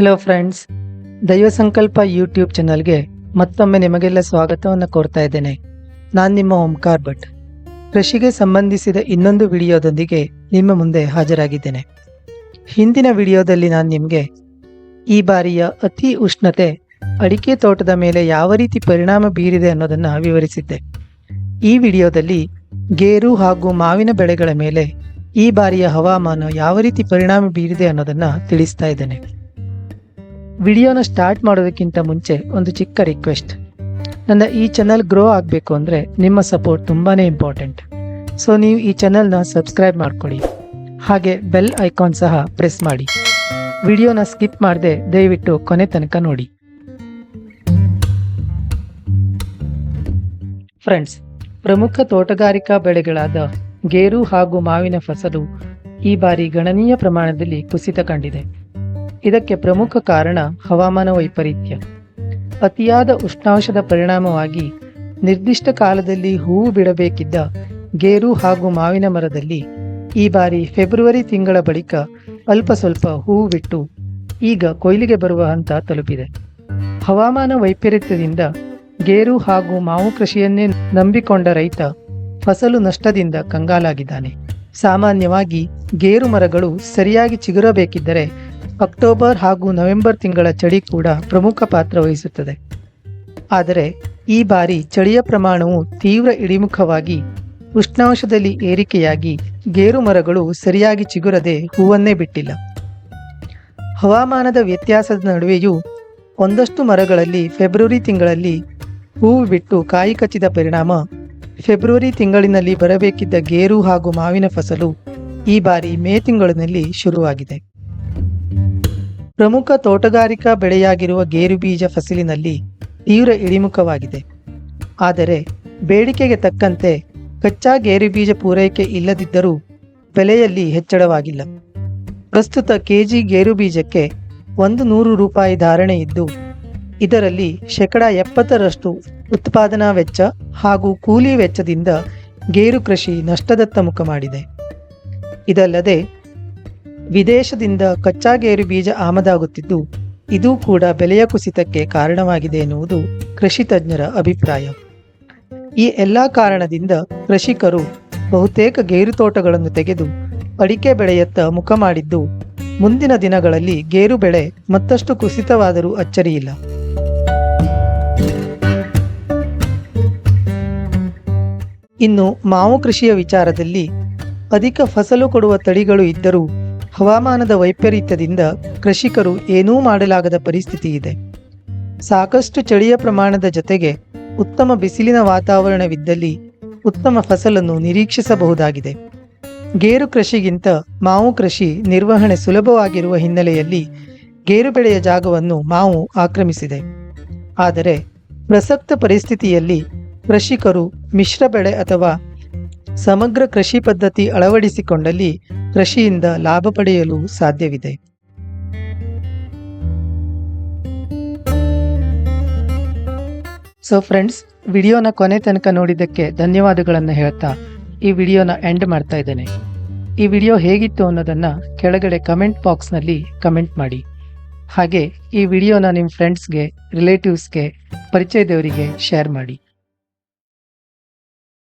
Hello friends ದೈವ ಸಂಕಲ್ಪ YouTube ಚಾನಲ್ಗೆ ಮತ್ತೊಮ್ಮೆ ನಿಮಗೆಲ್ಲ ಸ್ವಾಗತವನ್ನು ಕೋರ್ತಾ ಇದ್ದೇನೆ. ನಾನು ನಿಮ್ಮ ಓಂಕಾರ್ ಭಟ್. ಕೃಷಿಗೆ ಸಂಬಂಧಿಸಿದ ಇನ್ನೊಂದು ವಿಡಿಯೋದೊಂದಿಗೆ ನಿಮ್ಮ ಮುಂದೆ ಹಾಜರಾಗಿದ್ದೇನೆ. ಹಿಂದಿನ ವಿಡಿಯೋದಲ್ಲಿ ನಾನು ನಿಮಗೆ ಈ ಬಾರಿಯ ಅತಿ ಉಷ್ಣತೆ ಅಡಿಕೆ ತೋಟದ ಮೇಲೆ ಯಾವ ರೀತಿ ಪರಿಣಾಮ ಬೀರಿದೆ ಅನ್ನೋದನ್ನು ವಿವರಿಸಿದ್ದೆ. ಈ ವಿಡಿಯೋದಲ್ಲಿ ಗೇರು ಹಾಗೂ ಮಾವಿನ ಬೆಳೆಗಳ ಮೇಲೆ ಈ ಬಾರಿಯ ಹವಾಮಾನ ಯಾವ ರೀತಿ ಪರಿಣಾಮ ಬೀರಿದೆ ಅನ್ನೋದನ್ನ ತಿಳಿಸ್ತಾ ಇದ್ದೇನೆ. ವಿಡಿಯೋನ ಸ್ಟಾರ್ಟ್ ಮಾಡೋದಕ್ಕಿಂತ ಮುಂಚೆ ಒಂದು ಚಿಕ್ಕ ರಿಕ್ವೆಸ್ಟ್ ನನ್ನ ಈ ಚಾನಲ್ ಗ್ರೋ ಆಗಬೇಕು ಅಂದರೆ ನಿಮ್ಮ ಸಪೋರ್ಟ್ ತುಂಬಾ ಇಂಪಾರ್ಟೆಂಟ್ ಸೊ ನೀವು ಈ ಚಾನಲ್ನ ಸಬ್ಸ್ಕ್ರೈಬ್ ಮಾಡ್ಕೊಳ್ಳಿ ಹಾಗೆ ಬೆಲ್ ಐಕಾನ್ ಸಹ ಪ್ರೆಸ್ ಮಾಡಿ. ವಿಡಿಯೋನ ಸ್ಕಿಪ್ ಮಾಡದೆ ದಯವಿಟ್ಟು ಕೊನೆ ತನಕ ನೋಡಿ. ಫ್ರೆಂಡ್ಸ್ ಪ್ರಮುಖ ತೋಟಗಾರಿಕಾ ಬೆಳೆಗಳಾದ ಗೇರು ಹಾಗೂ ಮಾವಿನ ಫಸಲು ಈ ಬಾರಿ ಗಣನೀಯ ಪ್ರಮಾಣದಲ್ಲಿ ಕುಸಿತ ಕಂಡಿದೆ. ಇದಕ್ಕೆ ಪ್ರಮುಖ ಕಾರಣ ಹವಾಮಾನ ವೈಪರೀತ್ಯ. ಅತಿಯಾದ ಉಷ್ಣಾಂಶದ ಪರಿಣಾಮವಾಗಿ ನಿರ್ದಿಷ್ಟ ಕಾಲದಲ್ಲಿ ಹೂವು ಬಿಡಬೇಕಿದ್ದ ಗೇರು ಹಾಗೂ ಮಾವಿನ ಮರದಲ್ಲಿ ಈ ಬಾರಿ ಫೆಬ್ರವರಿ ತಿಂಗಳ ಬಳಿಕ ಅಲ್ಪ ಸ್ವಲ್ಪ ಹೂವು ಬಿಟ್ಟು ಈಗ ಕೊಯ್ಲಿಗೆ ಬರುವ ಹಂತ ತಲುಪಿದೆ. ಹವಾಮಾನ ವೈಪರೀತ್ಯದಿಂದ ಗೇರು ಹಾಗೂ ಮಾವು ಕೃಷಿಯನ್ನೇ ನಂಬಿಕೊಂಡ ರೈತ ಫಸಲು ನಷ್ಟದಿಂದ ಕಂಗಾಲಾಗಿದ್ದಾನೆ. ಸಾಮಾನ್ಯವಾಗಿ ಗೇರು ಮರಗಳು ಸರಿಯಾಗಿ ಚಿಗುರಬೇಕಿದ್ದರೆ ಅಕ್ಟೋಬರ್ ಹಾಗೂ ನವೆಂಬರ್ ತಿಂಗಳ ಚಳಿ ಕೂಡ ಪ್ರಮುಖ ಪಾತ್ರ ವಹಿಸುತ್ತದೆ. ಆದರೆ, ಈ ಬಾರಿ ಚಳಿಯ ಪ್ರಮಾಣವು ತೀವ್ರ ಇಳಿಮುಖವಾಗಿ ಉಷ್ಣಾಂಶದಲ್ಲಿ ಏರಿಕೆಯಾಗಿ ಗೇರು ಮರಗಳು ಸರಿಯಾಗಿ ಚಿಗುರದೆ ಹೂವನ್ನೇ ಬಿಟ್ಟಿಲ್ಲ. ಹವಾಮಾನದ ವ್ಯತ್ಯಾಸದ ನಡುವೆಯೂ ಒಂದಷ್ಟು ಮರಗಳಲ್ಲಿ ಫೆಬ್ರವರಿ ತಿಂಗಳಲ್ಲಿ ಹೂವು ಬಿಟ್ಟು ಕಾಯಿ ಕಚ್ಚಿದ ಪರಿಣಾಮ ಫೆಬ್ರವರಿ ತಿಂಗಳಿನಲ್ಲಿ ಬರಬೇಕಿದ್ದ ಗೇರು ಹಾಗೂ ಮಾವಿನ ಫಸಲು ಈ ಬಾರಿ ಮೇ ತಿಂಗಳಿನಲ್ಲಿ ಶುರುವಾಗಿದೆ. ಪ್ರಮುಖ ತೋಟಗಾರಿಕಾ ಬೆಳೆಯಾಗಿರುವ ಗೇರು ಬೀಜ ಫಸಲಿನಲ್ಲಿ ತೀವ್ರ ಇಳಿಮುಖವಾಗಿದೆ. ಆದರೆ ಬೇಡಿಕೆಗೆ ತಕ್ಕಂತೆ ಕಚ್ಚಾ ಗೇರು ಬೀಜ ಪೂರೈಕೆ ಇಲ್ಲದಿದ್ದರೂ ಬೆಲೆಯಲ್ಲಿ ಹೆಚ್ಚಳವಾಗಿಲ್ಲ. ಪ್ರಸ್ತುತ ಕೆಜಿ ಗೇರು ಬೀಜಕ್ಕೆ ಒಂದು ನೂರು ರೂಪಾಯಿ ಧಾರಣೆ ಇದ್ದು, ಇದರಲ್ಲಿ ಶೇಕಡ ಎಪ್ಪತ್ತರಷ್ಟು ಉತ್ಪಾದನಾ ವೆಚ್ಚ ಹಾಗೂ ಕೂಲಿ ವೆಚ್ಚದಿಂದ ಗೇರು ಕೃಷಿ ನಷ್ಟದತ್ತ ಮುಖ ಮಾಡಿದೆ. ಇದಲ್ಲದೆ ವಿದೇಶದಿಂದ ಕಚ್ಚಾ ಗೇರು ಬೀಜ ಆಮದಾಗುತ್ತಿದ್ದು, ಇದು ಕೂಡ ಬೆಲೆಯ ಕುಸಿತಕ್ಕೆ ಕಾರಣವಾಗಿದೆ ಎನ್ನುವುದು ಕೃಷಿ ತಜ್ಞರ ಅಭಿಪ್ರಾಯ. ಈ ಎಲ್ಲ ಕಾರಣದಿಂದ ಕೃಷಿಕರು ಬಹುತೇಕ ಗೇರು ತೋಟಗಳನ್ನು ತೆಗೆದು ಅಡಿಕೆ ಬೆಳೆಯತ್ತ ಮುಖ ಮಾಡಿದ್ದು, ಮುಂದಿನ ದಿನಗಳಲ್ಲಿ ಗೇರು ಬೆಳೆ ಮತ್ತಷ್ಟು ಕುಸಿತವಾದರೂ ಅಚ್ಚರಿಯಿಲ್ಲ. ಇನ್ನು ಮಾವು ಕೃಷಿಯ ವಿಚಾರದಲ್ಲಿ ಅಧಿಕ ಫಸಲು ಕೊಡುವ ತಳಿಗಳು ಇದ್ದರೂ ಹವಾಮಾನದ ವೈಪರೀತ್ಯದಿಂದ ಕೃಷಿಕರು ಏನೂ ಮಾಡಲಾಗದ ಪರಿಸ್ಥಿತಿ ಇದೆ ಸಾಕಷ್ಟು ಚಳಿಯ ಪ್ರಮಾಣದ ಜೊತೆಗೆ ಉತ್ತಮ ಬಿಸಿಲಿನ ವಾತಾವರಣವಿದ್ದಲ್ಲಿ ಉತ್ತಮ ಫಸಲನ್ನು ನಿರೀಕ್ಷಿಸಬಹುದಾಗಿದೆ. ಗೇರು ಕೃಷಿಗಿಂತ ಮಾವು ಕೃಷಿ ನಿರ್ವಹಣೆ ಸುಲಭವಾಗಿರುವ ಹಿನ್ನೆಲೆಯಲ್ಲಿ ಗೇರು ಬೆಳೆಯ ಜಾಗವನ್ನು ಮಾವು ಆಕ್ರಮಿಸಿದೆ. ಆದರೆ ಪ್ರಸಕ್ತ ಪರಿಸ್ಥಿತಿಯಲ್ಲಿ ಕೃಷಿಕರು ಮಿಶ್ರ ಬೆಳೆ ಅಥವಾ ಸಮಗ್ರ ಕೃಷಿ ಪದ್ಧತಿ ಅಳವಡಿಸಿಕೊಂಡಲ್ಲಿ ಕೃಷಿಯಿಂದ ಲಾಭ ಪಡೆಯಲು ಸಾಧ್ಯವಿದೆ. ಸೊ ಫ್ರೆಂಡ್ಸ್ ವಿಡಿಯೋನ ಕೊನೆ ತನಕ ನೋಡಿದ್ದಕ್ಕೆ ಧನ್ಯವಾದಗಳನ್ನು ಹೇಳ್ತಾ ಈ ವಿಡಿಯೋನ ಎಂಡ್ ಮಾಡ್ತಾ ಇದ್ದೇನೆ. ಈ ವಿಡಿಯೋ ಹೇಗಿತ್ತು ಅನ್ನೋದನ್ನು ಕೆಳಗಡೆ ಕಮೆಂಟ್ ಬಾಕ್ಸ್ನಲ್ಲಿ ಕಮೆಂಟ್ ಮಾಡಿ. ಹಾಗೆ ಈ ವಿಡಿಯೋನ ನಿಮ್ಮ ಫ್ರೆಂಡ್ಸ್ಗೆ ರಿಲೇಟಿವ್ಸ್ಗೆ ಪರಿಚಯದವರಿಗೆ ಶೇರ್ ಮಾಡಿ.